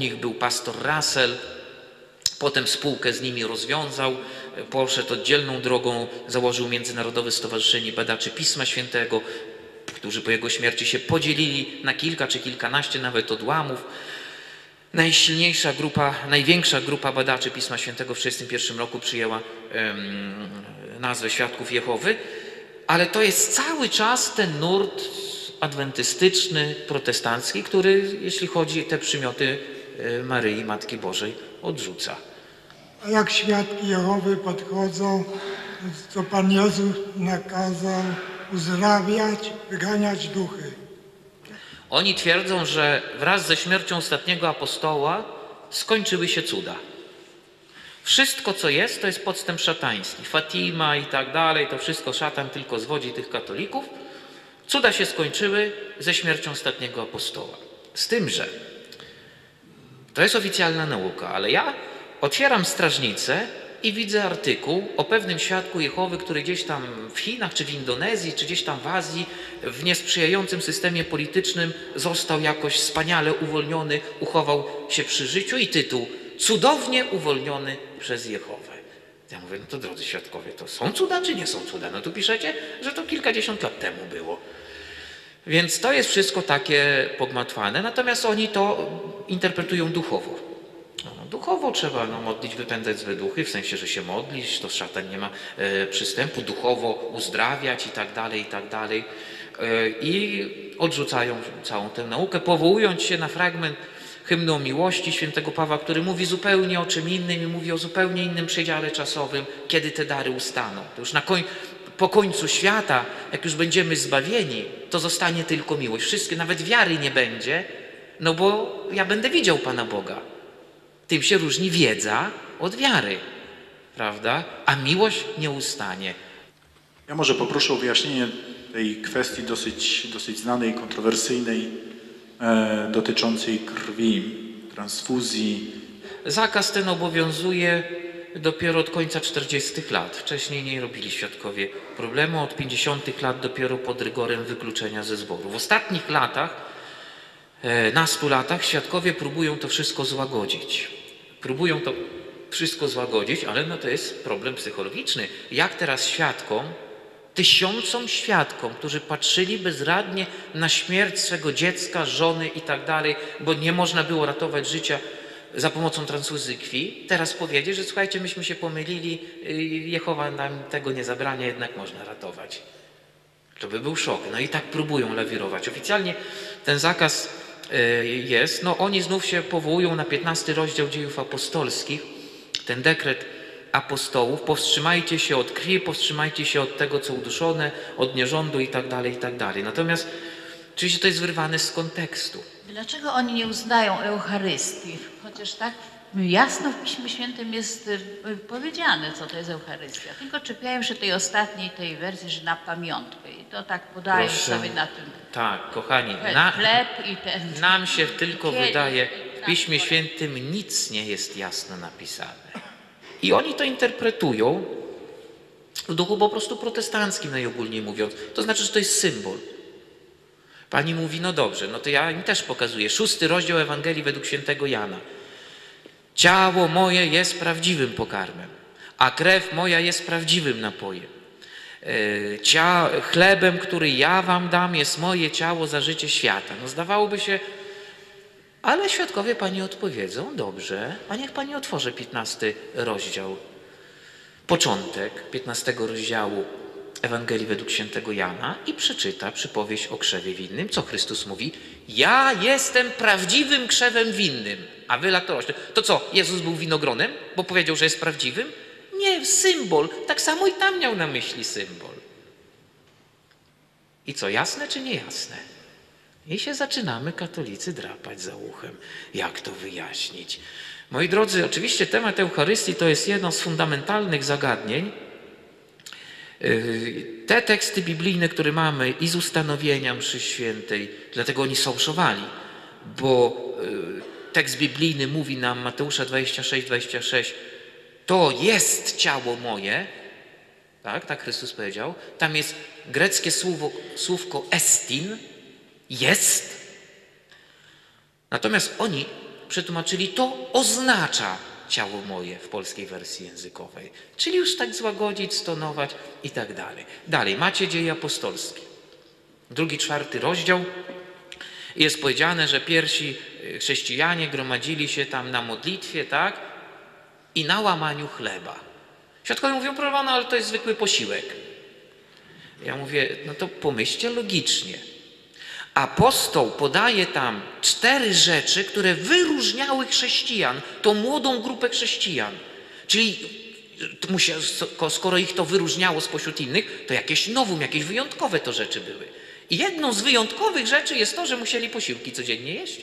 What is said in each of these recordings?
nich był pastor Russell, potem spółkę z nimi rozwiązał, poszedł oddzielną drogą, założył Międzynarodowe Stowarzyszenie Badaczy Pisma Świętego, którzy po jego śmierci się podzielili na kilka czy kilkanaście nawet odłamów. Najsilniejsza grupa, największa grupa badaczy Pisma Świętego w 1961 roku przyjęła nazwę Świadków Jehowy, ale to jest cały czas ten nurt adwentystyczny, protestancki, który, jeśli chodzi o te przymioty Maryi, Matki Bożej, odrzuca. A jak świadki Jehowy podchodzą, to Pan Jezus nakazał uzdrawiać, wyganiać duchy. Oni twierdzą, że wraz ze śmiercią ostatniego apostoła skończyły się cuda. Wszystko, co jest, to jest podstęp szatański. Fatima i tak dalej, to wszystko szatan tylko zwodzi tych katolików. Cuda się skończyły ze śmiercią ostatniego apostoła. Z tym, że to jest oficjalna nauka, ale ja otwieram strażnicę i widzę artykuł o pewnym świadku Jehowy, który gdzieś tam w Chinach, czy w Indonezji, czy gdzieś tam w Azji, w niesprzyjającym systemie politycznym został jakoś wspaniale uwolniony, uchował się przy życiu i tytuł Cudownie uwolniony przez Jehowę. Ja mówię, no to drodzy świadkowie, to są cuda, czy nie są cuda? No tu piszecie, że to kilkadziesiąt lat temu było. Więc to jest wszystko takie pogmatwane, natomiast oni to interpretują duchowo. No, duchowo trzeba no, modlić, wypędzać złe duchy, w sensie, że się modlić, to szatan nie ma e, przystępu, duchowo uzdrawiać i tak dalej, i tak dalej. E, I odrzucają całą tę naukę, powołując się na fragment hymnu miłości świętego Pawła, który mówi zupełnie o czym innym i mówi o zupełnie innym przedziale czasowym, kiedy te dary ustaną. To już na koń, po końcu świata, jak już będziemy zbawieni, to zostanie tylko miłość. Wszystkie, nawet wiary nie będzie, no bo ja będę widział Pana Boga. Tym się różni wiedza od wiary, prawda? A miłość nie ustanie. Ja może poproszę o wyjaśnienie tej kwestii dosyć, dosyć znanej, kontrowersyjnej, e, dotyczącej krwi, transfuzji. Zakaz ten obowiązuje dopiero od końca 40 lat. Wcześniej nie robili świadkowie problemu. Od 50 lat dopiero pod rygorem wykluczenia ze zboru. W ostatnich latach, e, nastu latach, świadkowie próbują to wszystko złagodzić. Próbują to wszystko złagodzić, ale no to jest problem psychologiczny. Jak teraz świadkom, tysiącom świadkom, którzy patrzyli bezradnie na śmierć swego dziecka, żony i tak dalej, bo nie można było ratować życia za pomocą transfuzji krwi, teraz powiedzieć, że słuchajcie, myśmy się pomylili, y, Jehowa nam tego nie zabrania, jednak można ratować. To by był szok. No i tak próbują lawirować. Oficjalnie ten zakaz y, jest. No oni znów się powołują na 15 rozdział dziejów apostolskich, ten dekret apostołów, powstrzymajcie się od krwi, powstrzymajcie się od tego, co uduszone, od nierządu i tak dalej, i tak dalej. Natomiast oczywiście to jest wyrwane z kontekstu. Dlaczego oni nie uznają Eucharystii? Chociaż tak jasno w Piśmie Świętym jest y, powiedziane, co to jest Eucharystia. Tylko czepiają się tej ostatniej, tej wersji, że na pamiątkę. I to tak podają Proszę. sobie na tym Tak, kochani, na, chleb i ten... nam się tylko wydaje, i w tak Piśmie. Świętym nic nie jest jasno napisane. I oni to interpretują w duchu po prostu protestanckim, najogólniej mówiąc. To znaczy, że to jest symbol. Pani mówi, no dobrze, no to ja im też pokazuję. Szósty rozdział Ewangelii według świętego Jana. Ciało moje jest prawdziwym pokarmem, a krew moja jest prawdziwym napojem. E, Cia, chlebem, który ja wam dam, jest moje ciało za życie świata. No zdawałoby się, ale świadkowie pani odpowiedzą, dobrze, a niech pani otworzy 15 rozdział, początek 15 rozdziału Ewangelii według świętego Jana i przeczyta przypowieść o krzewie winnym, co Chrystus mówi, ja jestem prawdziwym krzewem winnym, a wy latorośle. To co, Jezus był winogronem, bo powiedział, że jest prawdziwym? Nie, symbol, tak samo i tam miał na myśli symbol. I co, jasne czy niejasne? I się zaczynamy, katolicy, drapać za uchem. Jak to wyjaśnić? Moi drodzy, oczywiście temat Eucharystii to jest jedno z fundamentalnych zagadnień. Yy, Te teksty biblijne, które mamy i z ustanowienia mszy świętej, dlatego oni sfałszowali, bo yy, tekst biblijny mówi nam, Mateusza 26, 26, to jest ciało moje, tak, tak Chrystus powiedział. Tam jest greckie słowo, słówko estin, jest. Natomiast oni przetłumaczyli, to oznacza ciało moje w polskiej wersji językowej. Czyli już tak złagodzić, stonować i tak dalej. Dalej, macie dzieje apostolskie. Drugi, czwarty rozdział. Jest powiedziane, że pierwsi y, chrześcijanie gromadzili się tam na modlitwie, tak? I na łamaniu chleba. Świadkowie mówią, proszę pana, ale to jest zwykły posiłek. Ja mówię, no to pomyślcie logicznie. Apostoł podaje tam cztery rzeczy, które wyróżniały chrześcijan, tą młodą grupę chrześcijan. Czyli skoro ich to wyróżniało spośród innych, to jakieś nowum, jakieś wyjątkowe to rzeczy były. I jedną z wyjątkowych rzeczy jest to, że musieli posiłki codziennie jeść.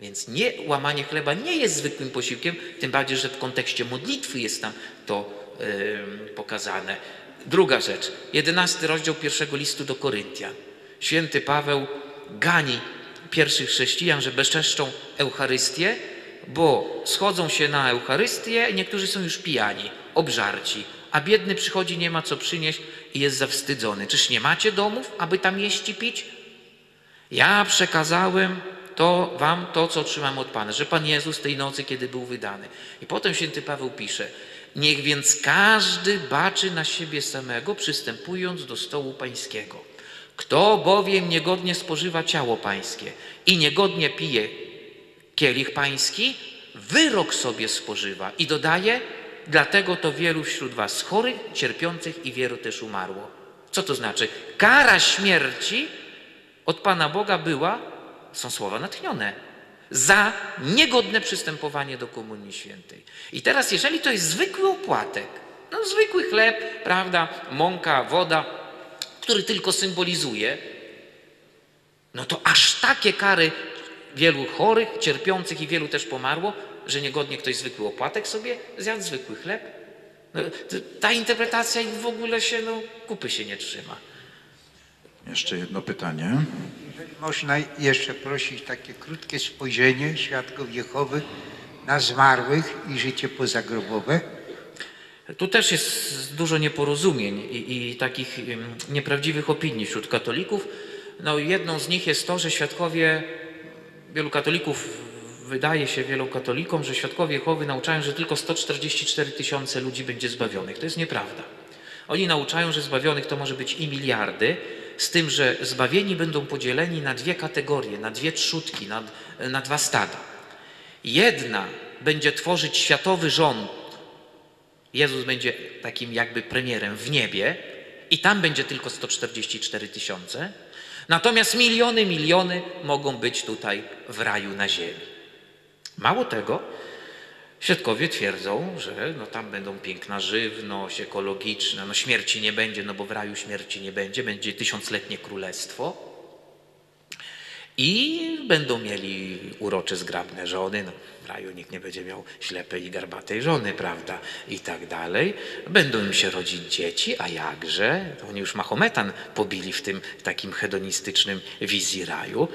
Więc nie, łamanie chleba nie jest zwykłym posiłkiem, tym bardziej, że w kontekście modlitwy jest tam to yy, pokazane. Druga rzecz, jedenasty rozdział pierwszego listu do Koryntian. Święty Paweł gani pierwszych chrześcijan, że bezczeszczą Eucharystię, bo schodzą się na Eucharystię, niektórzy są już pijani, obżarci, a biedny przychodzi, nie ma co przynieść i jest zawstydzony. Czyż nie macie domów, aby tam jeść i pić? Ja przekazałem to wam to, co otrzymałem od Pana, że Pan Jezus tej nocy, kiedy był wydany. I potem święty Paweł pisze, niech więc każdy baczy na siebie samego, przystępując do stołu pańskiego. Kto bowiem niegodnie spożywa ciało pańskie i niegodnie pije kielich pański, wyrok sobie spożywa. I dodaje, dlatego to wielu wśród was chorych, cierpiących i wielu też umarło. Co to znaczy? Kara śmierci od Pana Boga była, są słowa natchnione, za niegodne przystępowanie do Komunii Świętej. I teraz, jeżeli to jest zwykły opłatek, no zwykły chleb, prawda, mąka, woda, który tylko symbolizuje, no to aż takie kary wielu chorych, cierpiących i wielu też pomarło, że niegodnie ktoś zwykły opłatek sobie zjadł, zwykły chleb. No, ta interpretacja w ogóle się, no, kupy się nie trzyma. Jeszcze jedno pytanie. Jeżeli można jeszcze prosić takie krótkie spojrzenie świadków Jehowy na zmarłych i życie pozagrobowe. Tu też jest dużo nieporozumień i, i takich nieprawdziwych opinii wśród katolików. No, jedną z nich jest to, że świadkowie, wielu katolików, wydaje się wielu katolikom, że świadkowie Jehowy nauczają, że tylko 144 tysiące ludzi będzie zbawionych. To jest nieprawda. Oni nauczają, że zbawionych to może być i miliardy, z tym, że zbawieni będą podzieleni na dwie kategorie, na dwie trzutki, na, na dwa stada. Jedna będzie tworzyć światowy rząd Jezus będzie takim jakby premierem w niebie i tam będzie tylko 144 tysiące. Natomiast miliony, miliony mogą być tutaj w raju na ziemi. Mało tego, świadkowie twierdzą, że no tam będą piękna żywność, ekologiczna, no śmierci nie będzie, no bo w raju śmierci nie będzie, będzie tysiącletnie królestwo. I będą mieli urocze, zgrabne żony. No, w raju nikt nie będzie miał ślepej i garbatej żony, prawda? I tak dalej. Będą im się rodzić dzieci, a jakże? Oni już Mahometan pobili w tym takim hedonistycznym wizji raju.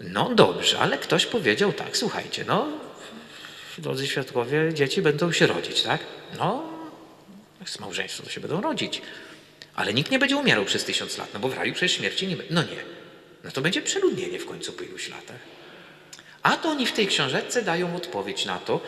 No dobrze, ale ktoś powiedział tak, słuchajcie, no, drodzy świadkowie, dzieci będą się rodzić, tak? No, z małżeństwem to się będą rodzić. Ale nikt nie będzie umierał przez tysiąc lat, no bo w raju przecież śmierci nie będzie. No nie. No to będzie przeludnienie w końcu po iluś latach. A to oni w tej książeczce dają odpowiedź na to.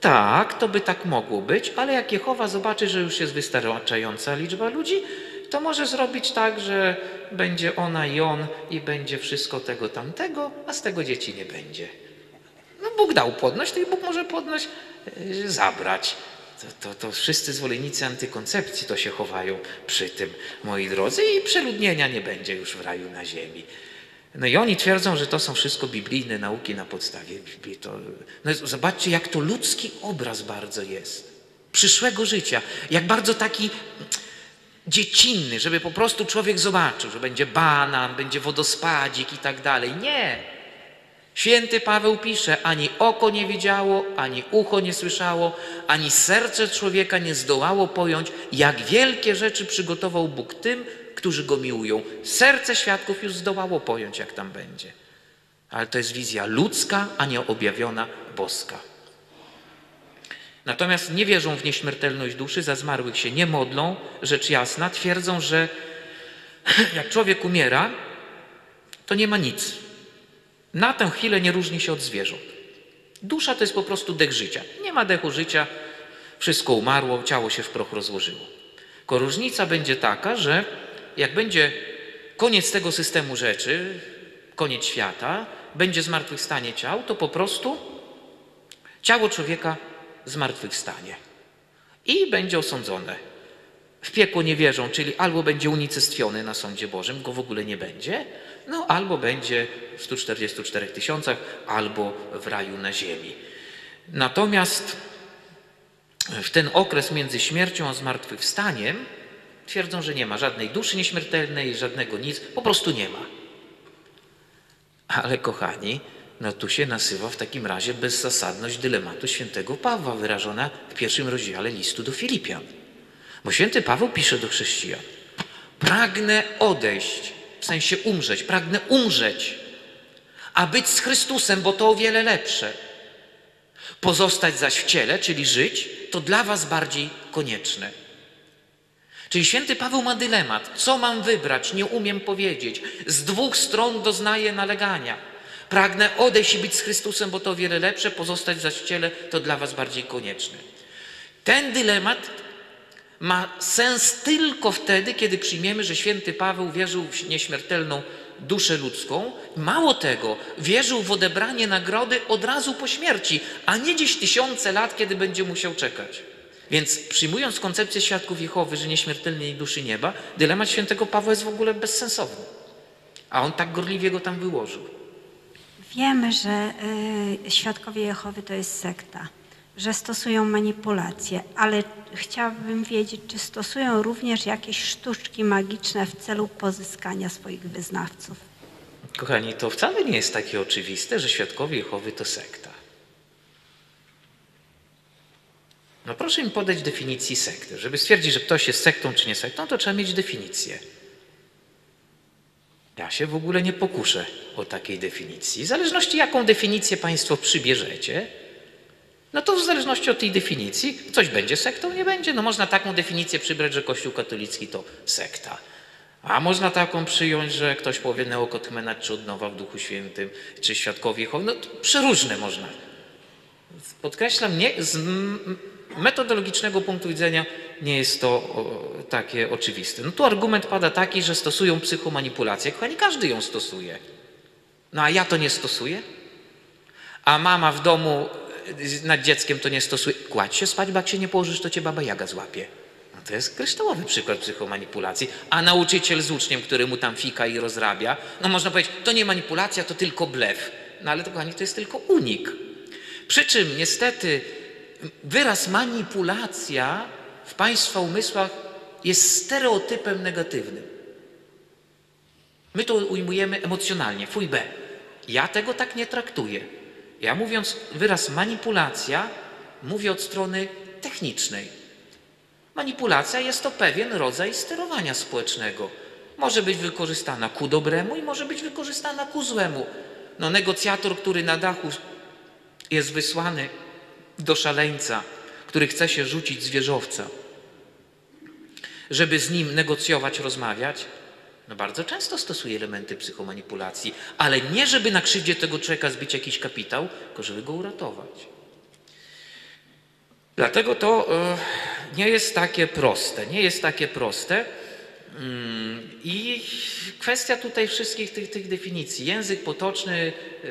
Tak, to by tak mogło być, ale jak Jehowa zobaczy, że już jest wystarczająca liczba ludzi, to może zrobić tak, że będzie ona i on i będzie wszystko tego tamtego, a z tego dzieci nie będzie. Bóg dał płodność, to i Bóg może płodność yy, zabrać. To, to, to wszyscy zwolennicy antykoncepcji to się chowają przy tym, moi drodzy, i przeludnienia nie będzie już w raju na ziemi. No i oni twierdzą, że to są wszystko biblijne nauki na podstawie Biblii. To, no zobaczcie, jak to ludzki obraz bardzo jest. Przyszłego życia. Jak bardzo taki dziecinny, żeby po prostu człowiek zobaczył, że będzie banan, będzie wodospadzik i tak dalej. Nie. Święty Paweł pisze, ani oko nie widziało, ani ucho nie słyszało, ani serce człowieka nie zdołało pojąć, jak wielkie rzeczy przygotował Bóg tym, którzy Go miłują. Serce świadków już zdołało pojąć, jak tam będzie. Ale to jest wizja ludzka, a nie objawiona boska. Natomiast nie wierzą w nieśmiertelność duszy, za zmarłych się nie modlą, rzecz jasna, twierdzą, że jak człowiek umiera, to nie ma nic. Na tę chwilę nie różni się od zwierząt. Dusza to jest po prostu dech życia. Nie ma dechu życia, wszystko umarło, ciało się w proch rozłożyło. Tylko różnica będzie taka, że jak będzie koniec tego systemu rzeczy, koniec świata, będzie zmartwychwstanie ciał, to po prostu ciało człowieka zmartwychwstanie i będzie osądzone. W piekło nie wierzą, czyli albo będzie unicestwiony na sądzie Bożym, go w ogóle nie będzie, no albo będzie w 144 tysiącach, albo w raju na ziemi. Natomiast w ten okres między śmiercią a zmartwychwstaniem twierdzą, że nie ma żadnej duszy nieśmiertelnej, żadnego nic, po prostu nie ma. Ale kochani, no tu się nasywa w takim razie bezzasadność dylematu świętego Pawła wyrażona w pierwszym rozdziale listu do Filipian. Bo święty Paweł pisze do chrześcijan: Pragnę odejść, w sensie umrzeć, pragnę umrzeć, a być z Chrystusem, bo to o wiele lepsze. Pozostać zaś w ciele, czyli żyć, to dla was bardziej konieczne. Czyli święty Paweł ma dylemat. Co mam wybrać? Nie umiem powiedzieć. Z dwóch stron doznaję nalegania. Pragnę odejść i być z Chrystusem, bo to o wiele lepsze. Pozostać zaś w ciele to dla was bardziej konieczne. Ten dylemat ma sens tylko wtedy, kiedy przyjmiemy, że święty Paweł wierzył w nieśmiertelną duszę ludzką. Mało tego, wierzył w odebranie nagrody od razu po śmierci, a nie gdzieś tysiące lat, kiedy będzie musiał czekać. Więc przyjmując koncepcję świadków Jehowy, że nieśmiertelnej duszy nieba, dylemat świętego Pawła jest w ogóle bezsensowny. A on tak gorliwie go tam wyłożył. Wiemy, że y, świadkowie Jehowy to jest sekta, że stosują manipulacje, ale chciałabym wiedzieć, czy stosują również jakieś sztuczki magiczne w celu pozyskania swoich wyznawców. Kochani, to wcale nie jest takie oczywiste, że świadkowie Jehowy to sekta. No proszę mi podać definicję sekty. Żeby stwierdzić, że ktoś jest sektą czy nie sektą, to trzeba mieć definicję. Ja się w ogóle nie pokuszę o takiej definicji. W zależności jaką definicję Państwo przybierzecie, no to w zależności od tej definicji coś będzie sektą, nie będzie. No można taką definicję przybrać, że Kościół katolicki to sekta. A można taką przyjąć, że ktoś powie neokotmena czy odnowa w Duchu Świętym, czy świadkowie Jehowy. No przeróżne można. Podkreślam, nie, z metodologicznego punktu widzenia nie jest to o, takie oczywiste. No tu argument pada taki, że stosują psychomanipulację. Kochani, każdy ją stosuje. No a ja to nie stosuję? A mama w domu nad dzieckiem to nie stosuje. Kładź się spać, bo jak się nie położysz, to cię baba Jaga złapie. No to jest kryształowy przykład psychomanipulacji. A nauczyciel z uczniem, który mu tam fika i rozrabia, no można powiedzieć, to nie manipulacja, to tylko blef. No ale to, kochani, to jest tylko unik. Przy czym niestety wyraz manipulacja w Państwa umysłach jest stereotypem negatywnym. My to ujmujemy emocjonalnie, fuj B. Ja tego tak nie traktuję. Ja mówiąc wyraz manipulacja, mówię od strony technicznej. Manipulacja jest to pewien rodzaj sterowania społecznego. Może być wykorzystana ku dobremu i może być wykorzystana ku złemu. No, negocjator, który na dachu jest wysłany do szaleńca, który chce się rzucić z wieżowca, żeby z nim negocjować, rozmawiać, no bardzo często stosuje elementy psychomanipulacji, ale nie żeby na krzywdzie tego człowieka zbić jakiś kapitał, tylko żeby go uratować. Dlatego to e, nie jest takie proste, nie jest takie proste. Mm, I kwestia tutaj wszystkich tych, tych definicji. Język potoczny, e,